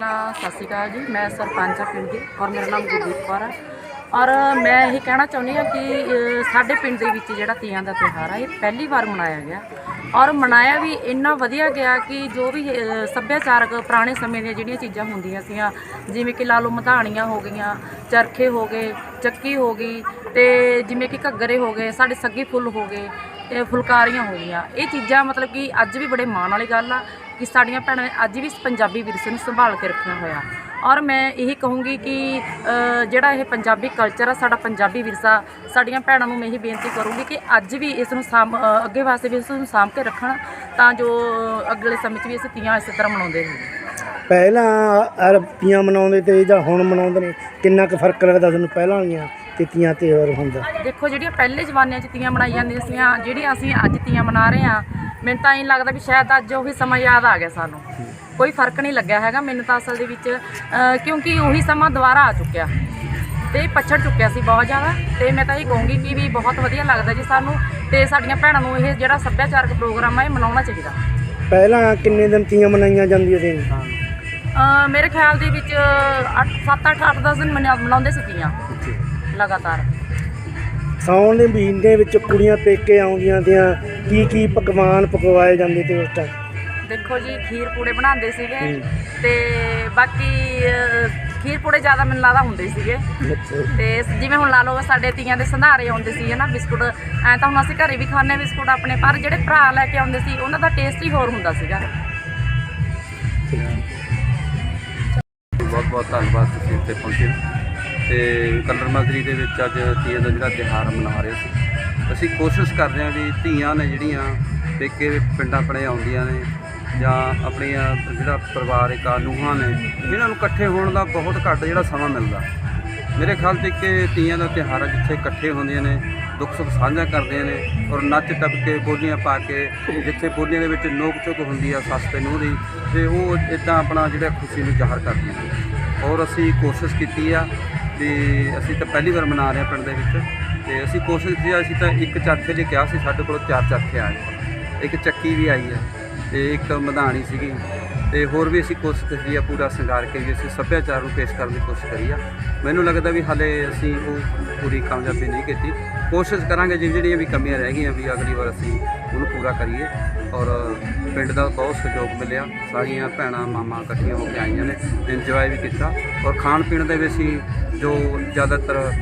ਸਤਿ ਸ਼੍ਰੀ ਅਕਾਲ ਜੀ ਮੈਂ ਸਰਪੰਚ ਹਾਂ ਪਿੰਡ ਦੀ ਔਰ ਮੇਰਾ ਨਾਮ ਗੁਰਦੀਪ ਕੌਰ ਹੈ ਔਰ ਮੈਂ ਇਹ ਕਹਿਣਾ ਚਾਹੁੰਦੀ ਹਾਂ ਕਿ ਅ, ਸਾਡੇ ਪਿੰਡ ਦੇ ਵਿੱਚ ਜਿਹੜਾ ਤੀਆਂ ਦਾ ਤਿਉਹਾਰ ਆ ਇਹ ਪਹਿਲੀ ਵਾਰ ਮਨਾਇਆ ਗਿਆ। ਔਰ ਮਨਾਇਆ ਵੀ ਇੰਨਾ ਵਧੀਆ ਗਿਆ ਕਿ ਜੋ ਵੀ ਅ, ਸੱਭਿਆਚਾਰਕ ਪੁਰਾਣੇ ਸਮੇਂ ਦੀਆਂ ਜਿਹੜੀਆਂ ਚੀਜ਼ਾਂ ਹੁੰਦੀਆਂ ਸੀਆਂ ਜਿਵੇਂ ਕਿ ਲਾ ਲਓ ਮਧਾਣੀਆਂ ਹੋ ਗਈਆਂ ਚਰਖੇ ਹੋ ਗਏ ਚੱਕੀ ਹੋ ਗਈ ਤੇ ਜਿਵੇਂ ਕਿ ਘੱਗਰੇ ਹੋ ਗਏ ਸਾਡੇ ਸੱਗੀ ਫੁੱਲ ਹੋ ਗਏ ਇਹ ਫੁਲਕਾਰੀਆਂ ਹੋ ਗਈਆਂ। ਇਹ ਚੀਜ਼ਾਂ ਮਤਲਬ ਕਿ ਅੱਜ ਵੀ ਬੜੇ ਮਾਣ ਵਾਲੀ ਗੱਲ ਆ। ਕਿ ਸਾਡੀਆਂ ਭੈਣਾਂ ਨੇ ਅੱਜ ਵੀ ਇਸ ਪੰਜਾਬੀ ਵਿਰਸੇ ਨੂੰ ਸੰਭਾਲ ਕੇ ਰੱਖਿਆ ਹੋਇਆ। ਔਰ ਮੈਂ ਇਹੀ ਕਹੂੰਗੀ ਕਿ ਜਿਹੜਾ ਇਹ ਪੰਜਾਬੀ ਕਲਚਰ ਆ ਸਾਡਾ ਪੰਜਾਬੀ ਵਿਰਸਾ ਸਾਡੀਆਂ ਭੈਣਾਂ ਨੂੰ ਮੈਂ ਇਹੀ ਬੇਨਤੀ ਕਰੂੰਗੀ ਕਿ ਅੱਜ ਵੀ ਇਸ ਨੂੰ ਅ, ਅੱਗੇ ਵਾਸਤੇ ਵੀ ਇਸ ਨੂੰ ਸਾਂਭ ਕੇ ਰੱਖਣ ਤਾਂ ਜੋ ਅਗਲੇ ਸਮੇਂ 'ਚ ਵੀ ਅਸੀਂ ਤੀਆਂ ਇਸੇ ਤਰ੍ਹਾਂ ਮਨਾਉਂਦੇ ਰਹੀਏ। ਪਹਿਲਾਂ ਅਰਬੀਆਂ ਮਨਾਉਂਦੇ ਤੇ ਜਾਂ ਹੁਣ ਮਨਾਉਂਦੇ ਨੇ ਕਿੰਨਾ ਕੁ ਫ਼ਰਕ ਲੱਗਦਾ ਤੁਹਾਨੂੰ ਪਹਿਲਾਂ ਵਾਲੀਆਂ ਤਿਥੀਆਂ ਤੇ ਹੋਰ ਹੁੰਦਾ? ਦੇਖੋ ਜਿਹੜੀਆਂ ਪਹਿਲੇ ਜ਼ਮਾਨਿਆਂ 'ਚ ਤੀਆਂ ਮਨਾਈ ਜਾਂਦੀਆਂ ਸੀਗੀਆਂ ਜਿਹੜੀਆਂ ਅਸੀਂ ਅੱਜ ਤੀਆਂ ਮਨਾ ਰਹੇ ਹਾਂ ਮੈਨੂੰ ਤਾਂ ਇਹ ਲੱਗਦਾ ਵੀ ਸ਼ਾਇਦ ਅੱਜ ਉਹੀ ਸਮਾਂ ਯਾਦ ਆ ਗਿਆ ਸਾਨੂੰ। ਕੋਈ ਫ਼ਰਕ ਨਹੀਂ ਲੱਗਿਆ ਹੈਗਾ ਮੈਨੂੰ ਤਾਂ ਅਸਲ ਦੇ ਵਿੱਚ ਕਿਉਂਕਿ ਉਹੀ ਸਮਾਂ ਦੁਬਾਰਾ ਆ ਚੁੱਕਿਆ। ਤੇ ਪਛੜ ਚੁੱਕਿਆ ਸੀ ਬਹੁਤ ਜ਼ਿਆਦਾ। ਤੇ ਮੈਂ ਤਾਂ ਇਹ ਕਹੂੰਗੀ ਕਿ ਵੀ ਬਹੁਤ ਵਧੀਆ ਲੱਗਦਾ ਜੀ ਸਾਨੂੰ ਤੇ ਸਾਡੀਆਂ ਭੈਣਾਂ ਨੂੰ ਇਹ ਜਿਹੜਾ ਸੱਭਿਆਚਾਰਕ ਪ੍ਰੋਗਰਾਮ ਆ ਇਹ ਮਨਾਉਣਾ ਚਾਹੀਦਾ। ਪਹਿਲਾਂ ਕਿੰਨੇ ਦਿਨ ਤੀਆਂ ਮਨਾਈਆਂ ਜਾਂਦੀਆਂ ਸੀ ਅ, ਮੇਰੇ ਖਿਆਲ ਦੇ ਵਿੱਚ 7 8 8 10 ਦਿਨ ਮਨਾ- ਮਨਾਉਂਦੇ ਸੀ ਤੀਆਂ। ਲਗਾਤਾਰ। ਸਾਉਣ ਦੇ ਮਹੀਨੇ ਵਿੱਚ ਕੁੜੀਆਂ ਪੇਕੇ ਆਉਂਦੀਆਂ ਤੀਆਂ ਕੀ ਕੀ ਪਕਵਾਨ ਪਕਵਾਏ ਜਾਂਦੇ ਤੇ ਉਸ ਟਾਈਮ ਦੇਖੋ ਜੀ ਖੀਰ ਪੂੜੇ ਬਣਾਉਂਦੇ ਸੀਗੇ ਤੇ ਬਾਕੀ ਖੀਰ ਪੂੜੇ ਜ਼ਿਆਦਾ ਮੈਨੂੰ ਲੱਗਦਾ ਹੁੰਦੇ ਸੀਗੇ। ਤੇ ਜਿਵੇਂ ਹੁਣ ਲਾ ਲਓ ਸਾਡੇ ਤੀਆਂ ਦੇ ਸੰਧਾਰੇ ਆਉਂਦੇ ਸੀ ਨਾ ਬਿਸਕੁਟ ਐ ਤਾਂ ਹੁਣ ਅਸੀਂ ਘਰੇ ਵੀ ਖਾਂਦੇ ਬਿਸਕੁਟ ਆਪਣੇ ਪਰ ਜਿਹੜੇ ਭਰਾ ਲੈ ਕੇ ਆਉਂਦੇ ਸੀ ਉਹਨਾਂ ਦਾ ਟੇਸਟ ਹੀ ਹੋਰ ਹੁੰਦਾ ਸੀਗਾ। ਬਹੁਤ ਬਹੁਤ ਧੰਨਵਾਦ ਤੁਸੀਂ ਇੱਥੇ ਪਹੁੰਚੇ। ਤੇ ਕਲਰ ਮਾਜਰੀ ਦੇ ਵਿੱਚ ਅੱਜ ਤੀਆਂ ਦਾ ਜਿਹੜਾ ਤਿਉਹਾਰ ਮਨਾ ਰਹੇ ਸੀ ਅਸੀਂ ਕੋਸ਼ਿਸ਼ ਕਰਦੇ ਹਾਂ ਵੀ ਧੀਆਂ ਨੇ ਜਿਹੜੀਆਂ ਪੇਕੇ ਪਿੰਡਾਂ ਆਪਣੇ ਆਉਂਦੀਆਂ ਨੇ ਜਾਂ ਆਪਣੀਆਂ ਜਿਹੜਾ ਪਰਿਵਾਰਿਕ ਆ, ਨੂਹਾਂ ਨੇ, ਇਹਨਾਂ ਨੂੰ ਇਕੱਠੇ ਹੋਣ ਦਾ ਬਹੁਤ ਘੱਟ ਜਿਹੜਾ ਸਮਾਂ ਮਿਲਦਾ। ਮੇਰੇ ਖਿਆਲ 'ਚ ਕਿ ਧੀਆਂ ਦਾ ਤਿਉਹਾਰ ਆ ਜਿੱਥੇ ਇਕੱਠੇ ਹੁੰਦੀਆਂ ਨੇ, ਦੁੱਖ ਸੁੱਖ ਸਾਂਝਾ ਕਰਦੀਆਂ ਨੇ ਔਰ ਨੱਚ ਟੱਪ ਕੇ ਬੋਲੀਆਂ ਪਾ ਕੇ ਜਿੱਥੇ ਬੋਲੀਆਂ ਦੇ ਵਿੱਚ ਨੋਕ ਝੋਕ ਹੁੰਦੀ ਆ, ਸੱਸ ਤੇ ਨੂੰਹ ਦੀ, ਤੇ ਉਹ ਇਦਾਂ ਆਪਣਾ ਜਿਹੜਾ ਖੁਸ਼ੀ ਨੂੰ ਜ਼ਾਹਰ ਕਰਦੀਆਂ ਨੇ। ਔਰ ਅਸੀਂ ਕੋਸ਼ਿਸ਼ ਕੀਤੀ ਆ ਵੀ ਅਸੀਂ ਤਾਂ ਪਹਿਲੀ ਵਾਰ ਮਨਾ ਰਹੇ ਹਾਂ ਪਿੰਡ ਦੇ ਵਿੱਚ। ਤੇ ਅਸੀਂ ਕੋਸ਼ਿਸ਼ ਕੀਤੀ, ਅਸੀਂ ਤਾਂ ਇੱਕ ਚਰਖੇ ਲਈ ਕਿਹਾ ਸੀ, ਸਾਡੇ ਕੋਲ ਚਾਰ ਚਰਖੇ ਆਏ। ਇੱਕ ਚੱਕੀ ਵੀ ਆਈ ਹੈ ਤੇ ਇੱਕ ਮਧਾਣੀ ਸੀਗੀ। ਤੇ ਹੋਰ ਵੀ ਅਸੀਂ ਕੋਸ਼ਿਸ਼ ਕੀਤੀ ਆ ਪੂਰਾ ਸ਼ਿੰਗਾਰ ਕੇ ਵੀ ਅਸੀਂ ਸੱਭਿਆਚਾਰ ਨੂੰ ਪੇਸ਼ ਕਰਨ ਦੀ ਕੋਸ਼ਿਸ਼ ਕਰੀ ਆ। ਮੈਨੂੰ ਲੱਗਦਾ ਵੀ ਹਾਲੇ ਅਸੀਂ ਉਹ ਪੂਰੀ ਕਾਮਯਾਬੀ ਨਹੀਂ ਕੀਤੀ। ਕੋਸ਼ਿਸ਼ ਕਰਾਂਗੇ ਜਿਵੇਂ ਜਿਹੜੀਆਂ ਵੀ ਕਮੀਆਂ ਰਹਿ ਗਈਆਂ ਵੀ ਅਗਲੀ ਵਾਰ ਅਸੀਂ ਉਹਨੂੰ ਪੂਰਾ ਕਰੀਏ। ਔਰ ਪਿੰਡ ਦਾ ਬਹੁਤ ਸਹਿਯੋਗ ਮਿਲਿਆ। ਸਾਰੀਆਂ ਭੈਣਾਂ, ਮਾਮਾ ਇਕੱਠੀਆਂ ਹੋ ਕੇ ਆਈਆਂ ਨੇ। ਇੰਜੋਏ ਵੀ ਕੀਤਾ। ਔਰ ਖਾਣ ਪੀਣ ਦੇ ਵਿੱਚ ਹੀ ਜੋ ਜ਼ਿਆਦਾਤਰ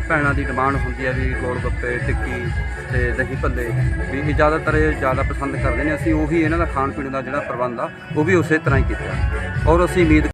ਭੈਣਾਂ ਦੀ ਡਿਮਾਂਡ ਹੁੰਦੀ ਹੈ ਵੀ ਗੋਲ ਗੱਪੇ, ਟਿੱਕੀ ਤੇ ਦਹੀਂ ਭੱਲੇ ਵੀ ਇਹ ਜ਼ਿਆਦਾਤਰ ਇਹ ਜ਼ਿਆਦਾ ਪਸੰਦ ਕਰਦੇ ਨੇ। ਅਸੀਂ ਉਹੀ ਇਹਨਾਂ ਦਾ ਖਾਣ ਪੀਣ ਦਾ ਜਿਹੜਾ ਪ੍ਰਬੰਧ ਆ, ਉਹ ਵੀ ਉਸੇ ਤਰ੍ਹਾਂ ਹੀ ਕੀਤਾ। ਔਰ ਅਸੀਂ ਉਮੀਦ